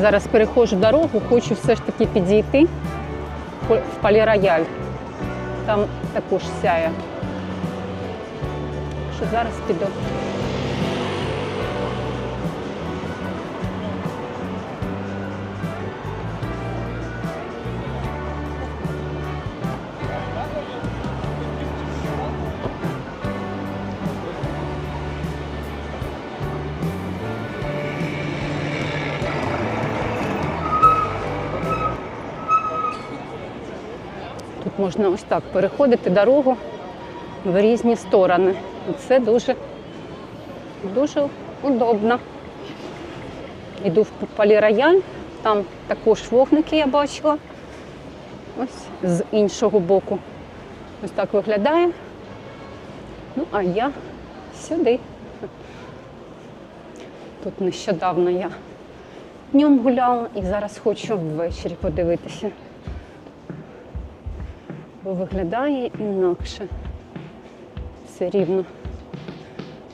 Зараз переходжу дорогу, хочу все ж таки підійти в полірояль. Там також сяє. Що зараз піду. Можна ось так переходити дорогу в різні сторони. І це дуже, дуже удобно. Йду в полірояль, там також вогники я бачила. Ось з іншого боку. Ось так виглядає. Ну, а я сюди. Тут нещодавно я днем гуляла і зараз хочу ввечері подивитися виглядає інакше. Все рівно.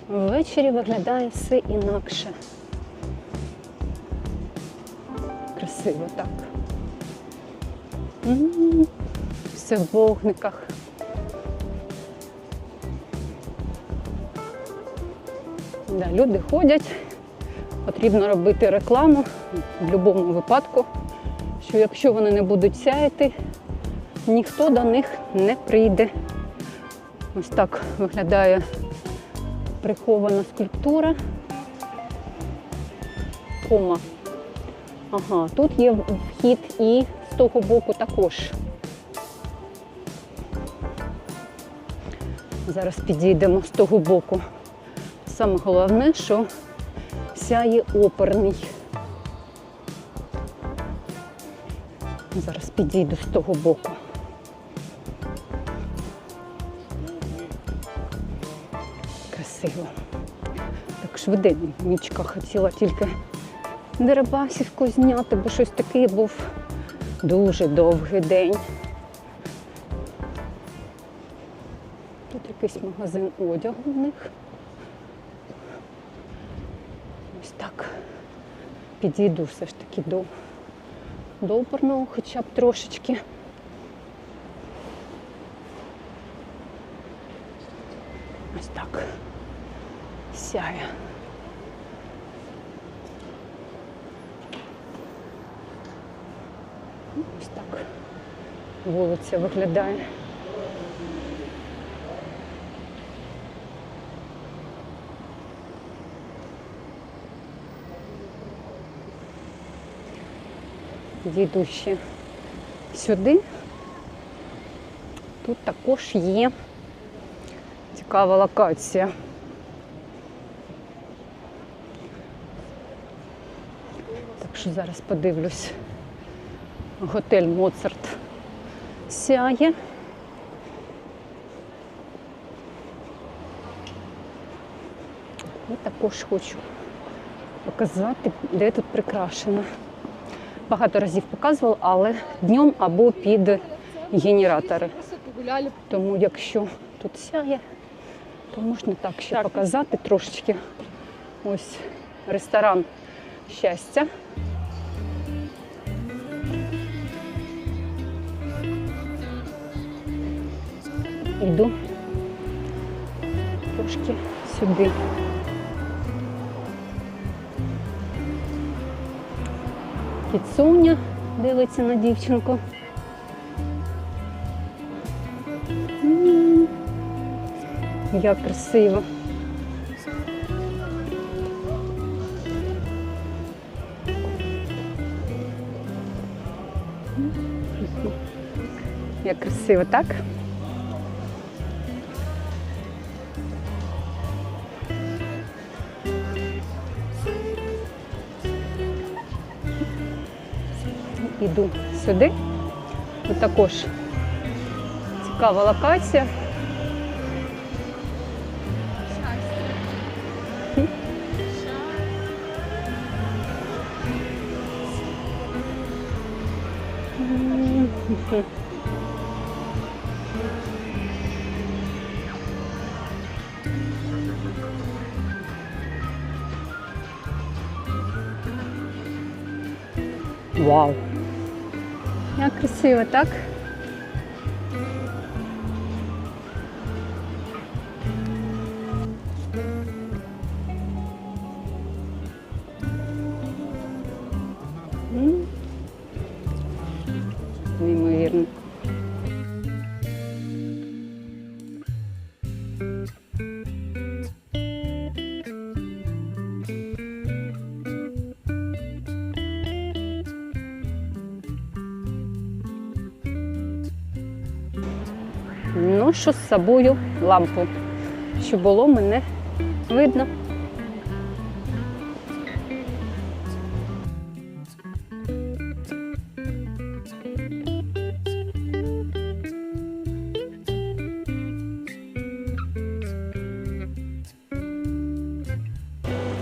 Ввечері виглядає все інакше. Красиво так. Все в вогниках. Да, люди ходять, потрібно робити рекламу в будь-якому випадку, що якщо вони не будуть сяяти, ніхто до них не прийде. Ось так виглядає прихована скульптура. Кома. Ага, тут є вхід і з того боку також. Зараз підійдемо з того боку. Саме головне, що сяє оперний. Зараз підійду з того боку. Так швиденько хотіла тільки Дерибасівку зняти, бо щось такий був дуже довгий день. Тут якийсь магазин одягу в них. Ось так. Підійду все ж таки до, до хоча б трошечки. Ось так. Сяє. Ось так вулиця виглядає. Йду ще сюди. Тут також є цікава локація. Так що зараз подивлюсь. Готель Моцарт сяє. І також хочу показати, де тут прикрашено. Багато разів показувала, але днем або під генератори. Тому якщо тут сяє, то можна так ще показати трошечки. Ось ресторан щастя. Йду трошки сюди. Кіцуня дивиться на дівчинку. Як красиво. Як красиво, так? йду сюди. Тут також цікава локація. Вау! Красиво, так? Ношу з собою лампу, щоб було мене видно.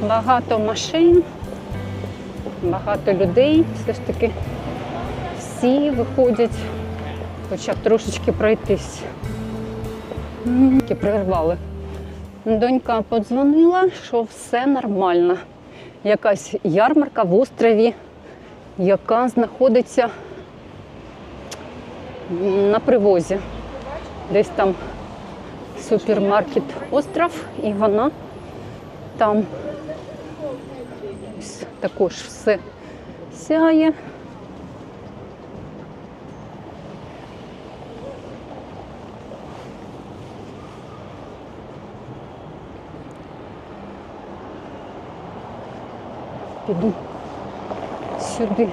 Багато машин, багато людей. Все ж таки всі виходять хоча б трошечки пройтись. Прервали. Донька подзвонила, що все нормально. Якась ярмарка в острові, яка знаходиться на привозі. Десь там супермаркет остров, і вона там також все сяє. Піду сюди.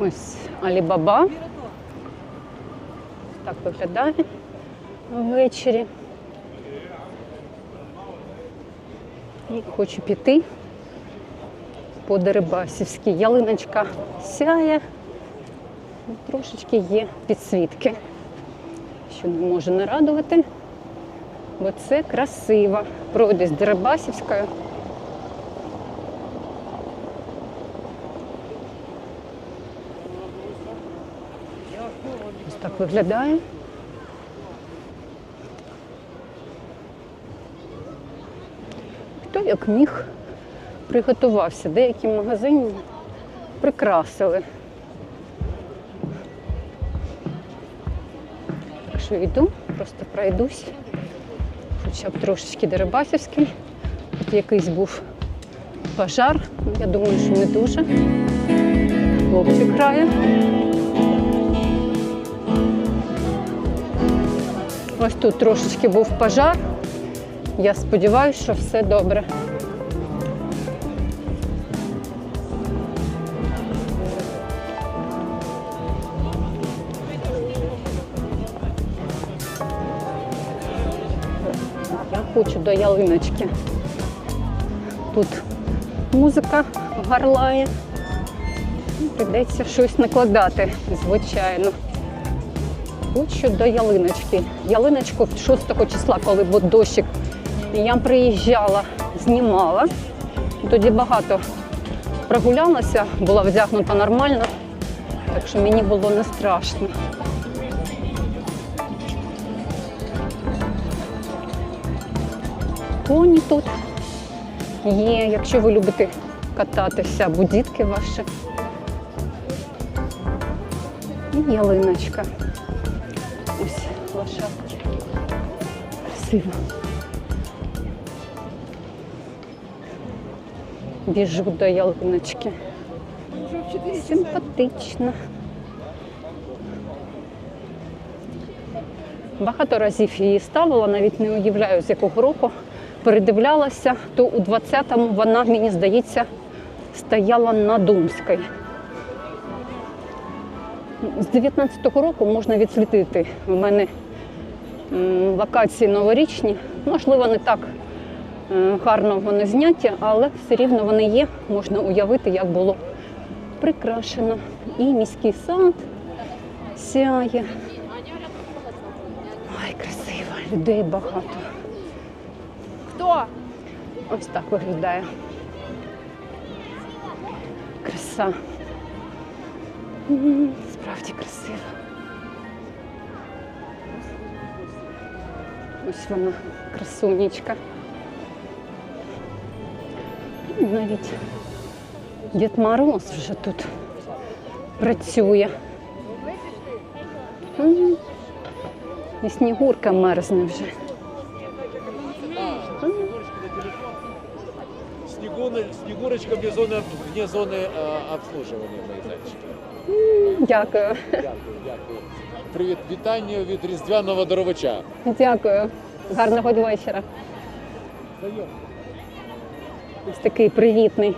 Ось Алібаба. Так виглядає ввечері. І хочу піти по Дерибасівській. Ялиночка сяє, трошечки є підсвітки, що не може не радувати, бо це красиво. Пройдеш Дерибасівською. Ось так виглядає. Хто як міг приготувався. Деякі магазини прикрасили. Так що йду, просто пройдусь. Хоча б трошечки Дерибасівський. Тут якийсь був пожар. Я думаю, що не дуже. Хлопчик грає. Ось тут трошечки був пожар. Я сподіваюся, що все добре. Хочу до ялиночки. Тут музика гарлає. Придеться щось накладати, звичайно. Хочу до ялиночки. Ялиночку 6 числа, коли був дощик, я приїжджала, знімала. Тоді багато прогулялася, була вдягнута нормально, так що мені було не страшно. Коні тут є, якщо ви любите кататися, або дітки ваші. І ялиночка. Ось лошадки. Красиво. Біжу до ялиночки. Симпатично. Багато разів її ставила, навіть не уявляю, з якого року. Передивлялася, то у 20-му вона, мені здається, стояла на Думській. З 19-го року можна відслідити. У мене локації новорічні. Можливо, не так е, гарно вони зняті, але все рівно вони є. Можна уявити, як було прикрашено. І міський сад сяє. Ой, красиво, людей багато. Хто? Ось так виглядає. Краса. Справді красиво. Ось вона, красунечка. Навіть Дід Мороз вже тут працює. І снігурка мерзне вже. Снегуны, Снегурочка вне зоны, вне зоны э, обслуживания, мої зайчики. Дякую. Дякую, дякую. Привіт, вітання від різдвяного даровича. Дякую. Гарного вечора. Ось такий привітний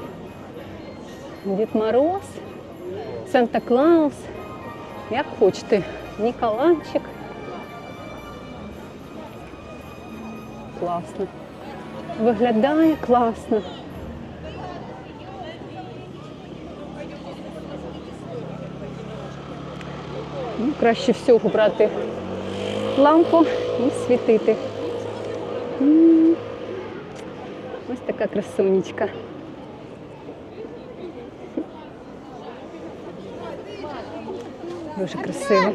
Дід Мороз, Санта Клаус, як хочете, Ніколайчик. Класно. Виглядає класно. Краще всього брати лампу і світити. Ось така красунечка. Дуже красиво.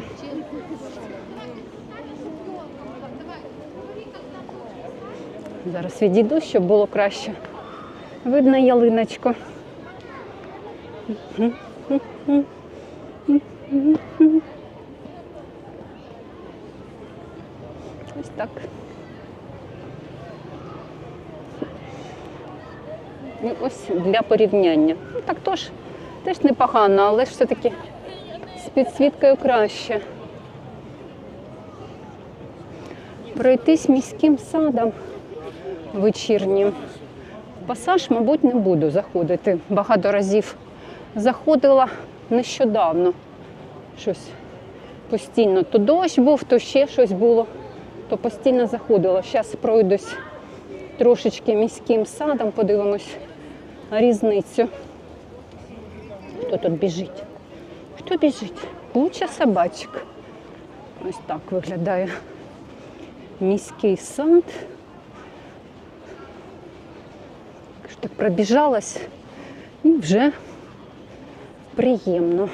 Зараз відійду, щоб було краще. Видно ялиночку. Ось так. І ось для порівняння. Ну, Так тож теж непогано, але ж все-таки з підсвіткою краще. Пройтись міським садом вечірнім. Пасаж, мабуть, не буду заходити. Багато разів заходила нещодавно. Щось постійно то дощ був, то ще щось було, то постійно заходила. Зараз пройдусь трошечки міським садом, подивимось різницю. Хто тут біжить? Хто біжить? Куча собачок. Ось так виглядає міський сад. Так пробіжалась і вже приємно.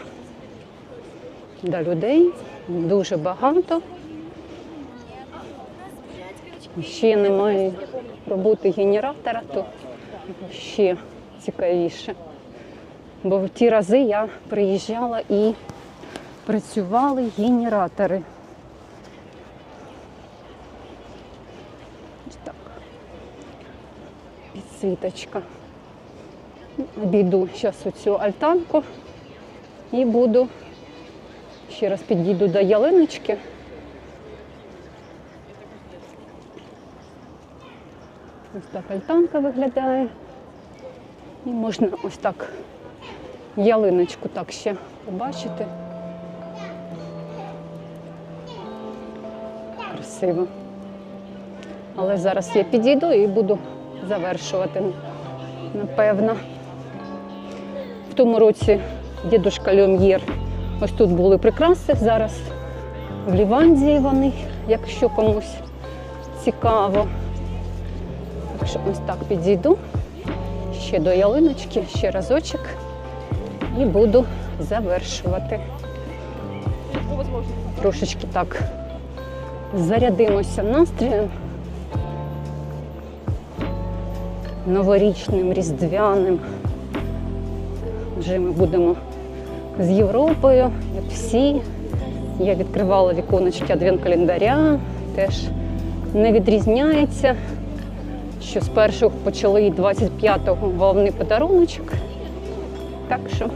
До людей дуже багато. Ще немає роботи генератора, то ще цікавіше. Бо в ті рази я приїжджала і працювали генератори. Так. Підсвіточка. Обійду зараз оцю альтанку і буду ще раз підійду до ялиночки. Ось так альтанка виглядає. І можна ось так ялиночку так ще побачити. Красиво. Але зараз я підійду і буду завершувати, напевно. В тому році дідушка Люм'єр. Ось тут були прикраси. Зараз в Лівандії вони, якщо комусь цікаво. Так що ось так підійду ще до ялиночки, ще разочок і буду завершувати. Трошечки так зарядимося настроєм. Новорічним, різдвяним. Вже ми будемо з Європою, як всі. Я відкривала віконечки адвент календаря, теж не відрізняється що з першого почали і 25-го головний подаруночок. Так що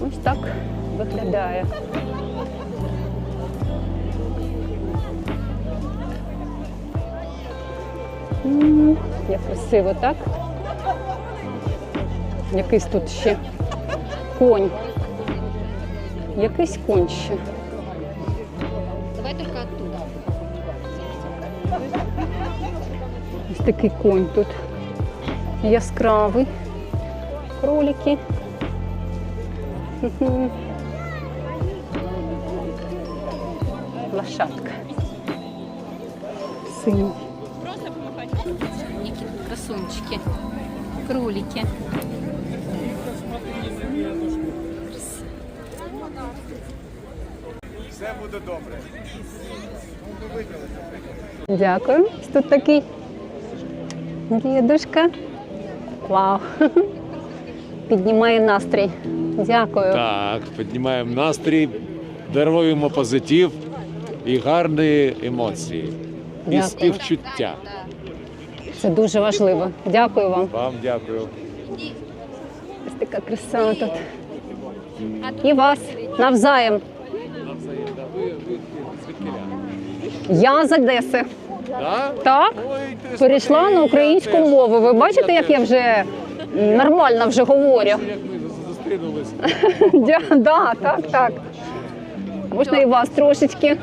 ось так виглядає. М, Як красиво, так? Якийсь тут ще конь. Якийсь конь ще. Давай только оттуда. Ось такий конь тут яскравий. Кролики. Хм-хм. Лошадка. Синій. Красунчики. Кролики. Все буде добре. Дякую. Тут такий дідушка. Вау. Піднімає настрій. Дякую. Так, піднімаємо настрій, даруємо позитив і гарні емоції. І Дякую. співчуття. Це дуже важливо. Дякую вам. Вам дякую. Ось така краса тут. І вас навзаєм. Я з Одеси. Так? Перейшла на українську мову. Ви бачите, як я вже нормально вже говорю? Як ми зустрінулися. Да, так, так. Можна і вас трошечки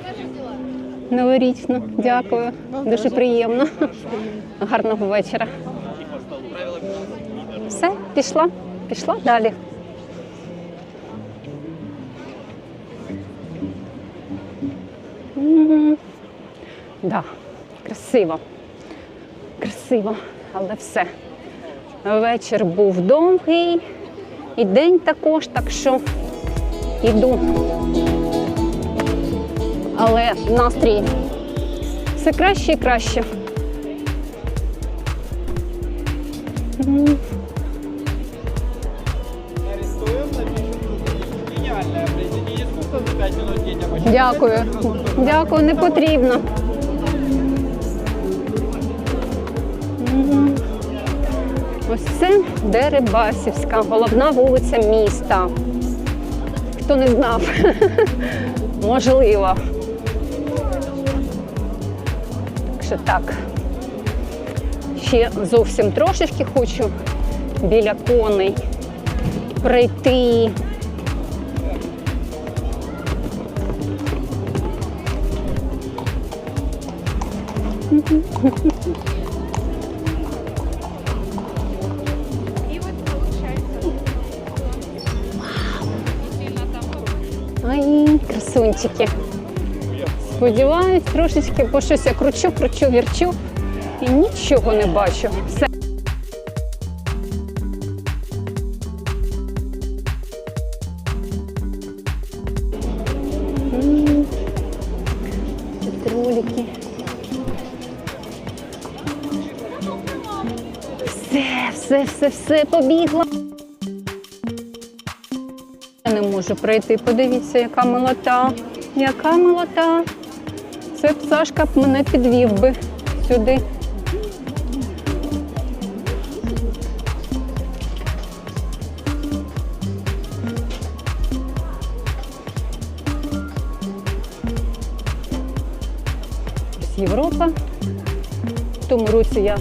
новорічно. Дякую. Дуже приємно. Гарного вечора. Все, пішла, пішла далі. Да, красиво. Красиво, але все. Вечір був довгий, і день також, так що йду. Але настрій все краще і краще. М, Арестуем, напишем. Гениальное за 5 минут детям. Очень Дякую. Дякую, не потрібно. Ось це Дерибасівська, головна вулиця міста. Хто не знав, можливо. Так що так. Ще зовсім трошечки хочу біля коней пройти. Ай, красунчики. Сподіваюсь, трошечки, бо щось я кручу, кручу, вірчу і нічого не бачу. Все. М, Все, все, все, все, побігла. Можу пройти. Подивіться, яка милота. Яка милота. Це б Сашка б мене підвів би сюди. Європа. В тому році я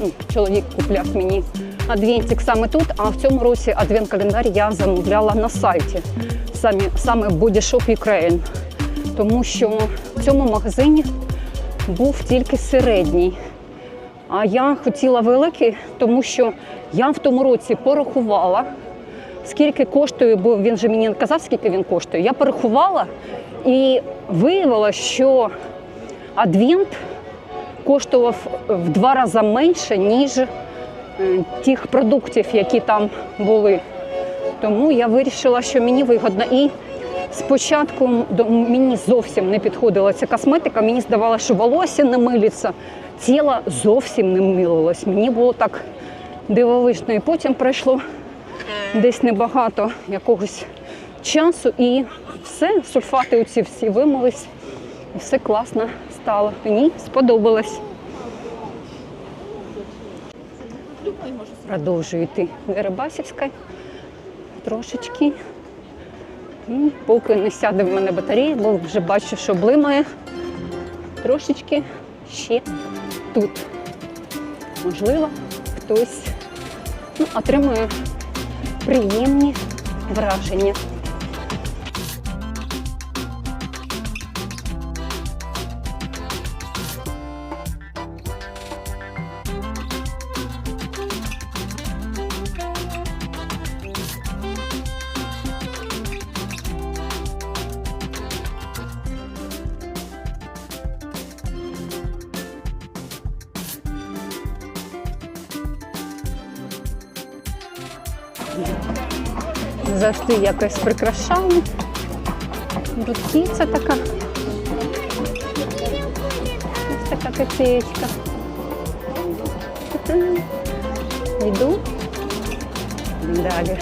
ну, чоловік купляв мені адвентик саме тут, а в цьому році адвент-календар я замовляла на сайті саме Body Shop Ukraine. Тому що в цьому магазині був тільки середній. А я хотіла великий, тому що я в тому році порахувала, скільки коштує, бо він же мені не казав, скільки він коштує. Я порахувала і виявила, що адвент коштував в два рази менше, ніж тих продуктів, які там були. Тому я вирішила, що мені вигодно. І спочатку мені зовсім не підходила ця косметика. Мені здавалося, що волосся не милиться, тіло зовсім не милилось. Мені було так дивовижно. І потім пройшло десь небагато якогось часу, і все, сульфати оці всі вимились, і все класно стало. Мені сподобалось. Продовжую йти Дерибасівська трошечки. Поки не сяде в мене батарея, бо вже бачу, що блимає. Трошечки ще тут. Можливо, хтось ну, отримує приємні враження. Завжди якось прикрашали. Руківця така. Ось така копеечка. Йду. Далі.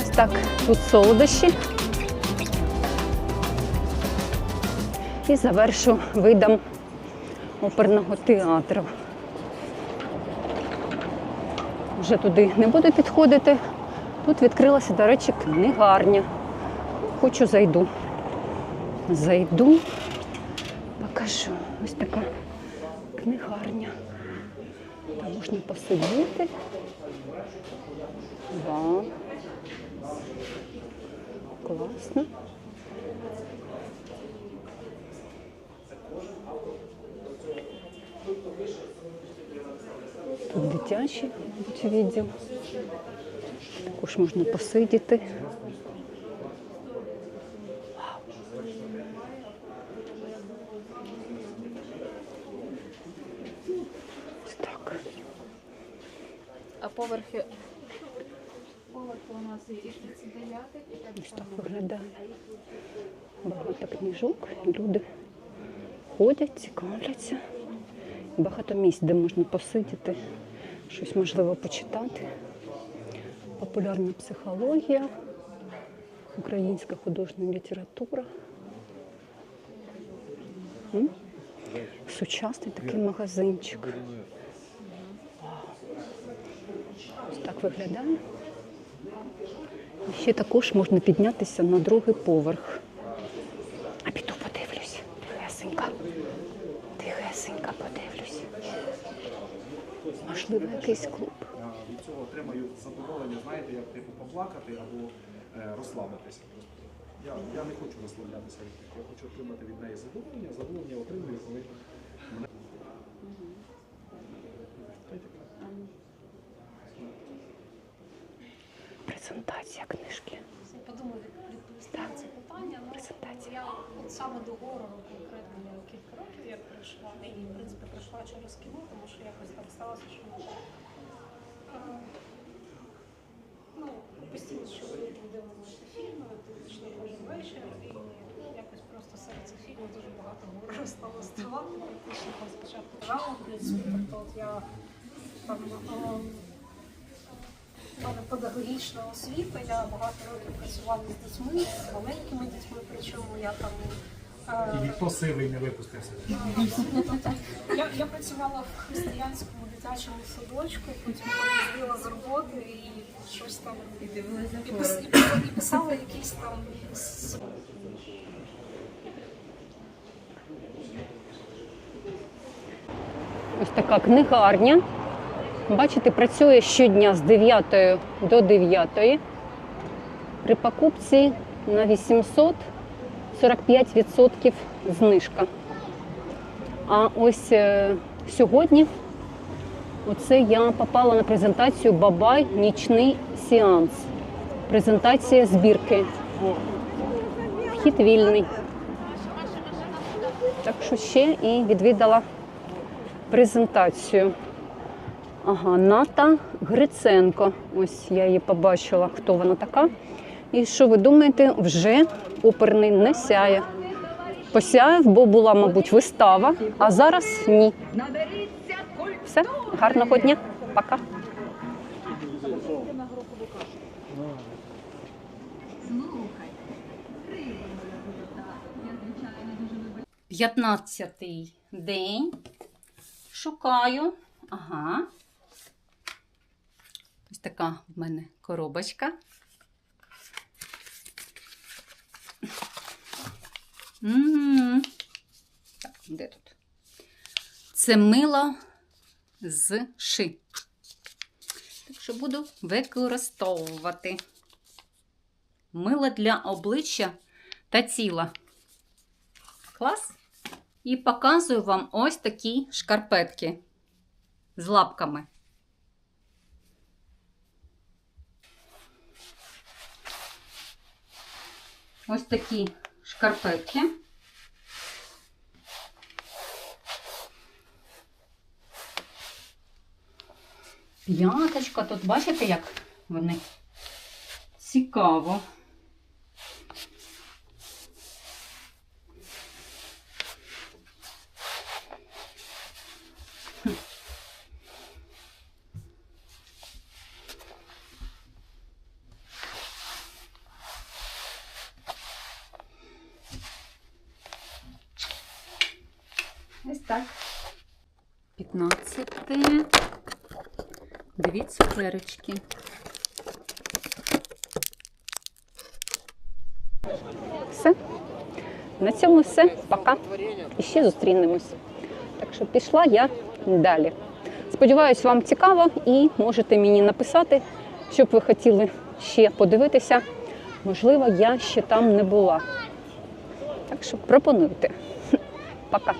Ось так, тут солодощі. І завершу видом оперного театру. Вже туди не буду підходити. Тут відкрилася, до речі, книгарня. Хочу зайду. Зайду, покажу. Ось така книгарня. Там можна посидіти. Вау. Класно. Тут дитячий, мабуть, відділ. Також можна посидіти. Так. А поверхи. Поверхи у нас є 39. Ось так виглядає. Багато книжок, люди ходять, цікавляться. Багато місць, де можна посидіти, щось можливо почитати. Популярна психологія, українська художня література. Сучасний такий магазинчик. Ось так виглядає. І Ще також можна піднятися на другий поверх. А піду подивлюсь. Тихесенько. Тихесенько подивлюсь. Можливо, якийсь клуб. від цього отримаю задоволення, знаєте, як типу поплакати або е, розслабитися. Я, я не хочу розслаблятися від них, я хочу отримати від неї задоволення, задоволення отримую, коли мене. Презентація книжки. Подумаю, відповісти Так. на це питання. Ну, Презентація. я от саме до горору конкретно кілька років як прийшла. І, в принципі, прийшла через кіно, тому що якось так сталося, що е, ну, постійно що ми дивимося фільми, пішли кожен вечір, і якось просто серед цих фільмів дуже багато горору стало ставати. Практично там спочатку принципі, тобто от я там. е, у мене педагогічна освіта, я багато років працювала з дітьми, з маленькими дітьми, причому я там. І ніхто сивий не випустився. Я, я працювала в християнському дитячому садочку, потім приїздила з роботи і щось там і, пис- і писала якісь там Ось така книгарня. Бачите, працює щодня з 9 до 9. При покупці на 800 45% знижка. А ось е, сьогодні оце я попала на презентацію Бабай нічний сеанс. Презентація збірки. Вхід вільний. Так що ще і відвідала презентацію. Ага, Ната Гриценко. Ось я її побачила, хто вона така. І що ви думаєте, вже оперний не сяє. Посяяв, бо була, мабуть, вистава, а зараз ні. Все, гарного дня, пока. П'ятнадцятий день. Шукаю. Ага. Ось така в мене коробочка. Так, де тут? Це мило з ши. Так що буду використовувати. Мило для обличчя та тіла. Клас. І показую вам ось такі шкарпетки з лапками. Ось такі шкарпетки. П'яточка. Тут бачите, як вони цікаво. Цукерочки. Все. На цьому все. Пока. І ще зустрінемось. Так що пішла я далі. Сподіваюсь, вам цікаво і можете мені написати, що б ви хотіли ще подивитися. Можливо, я ще там не була. Так що пропонуйте. Пока.